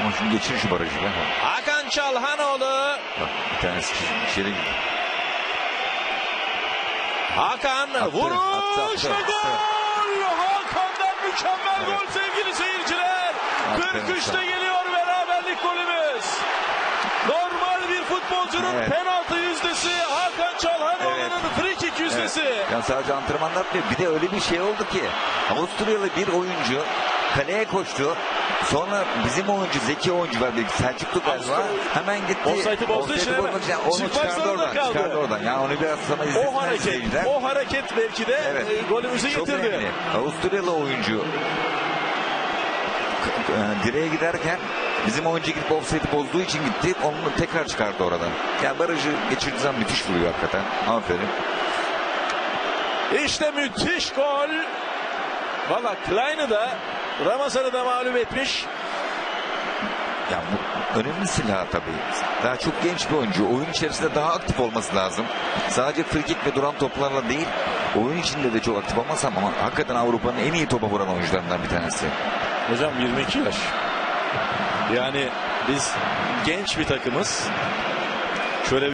Ama şunu geçir şu barajı be. Hakan Çalhanoğlu. Bak bir tanesi içeri gitti. Hakan Attı, vuruş attı, attı. ve gol. Hakan'dan mükemmel Evet. gol sevgili seyirciler. Aferin 43'te sana. geliyor beraberlik golümüz. Normal bir futbolcunun Evet. penaltı yüzdesi Hakan Çalhanoğlu'nun free kick yüzdesi. Evet. Ya sadece antrenman yapmıyor. Bir de öyle bir şey oldu ki Avusturyalı bir oyuncu kaleye koştu. Sonra bizim oyuncu Zeki oyuncu var bir Selçuklu galiba. Hemen gitti. Offside'ı bozduğu için hemen için Onu çıkardı oradan. kaldı. Çıkardı oradan. Yani onu biraz sonra O izlesinler hareket, seyirciler. o hareket belki de Evet. e, golümüzü Çok getirdi. önemli. Avusturyalı oyuncu e, direğe giderken bizim oyuncu gidip offside'i bozduğu için gitti. Onu tekrar çıkardı oradan. Yani barajı geçirdiği zaman müthiş vuruyor hakikaten. Aferin. İşte müthiş gol. Valla Klein'ı da Ramazan'ı da mağlup etmiş. Ya bu önemli silah tabii. Daha çok genç bir oyuncu. Oyun içerisinde daha aktif olması lazım. Sadece frikik ve duran toplarla değil, oyun içinde de çok aktif olmaz ama hakikaten Avrupa'nın en iyi topa vuran oyuncularından bir tanesi. Hocam 22 yaş. Yani biz genç bir takımız. Şöyle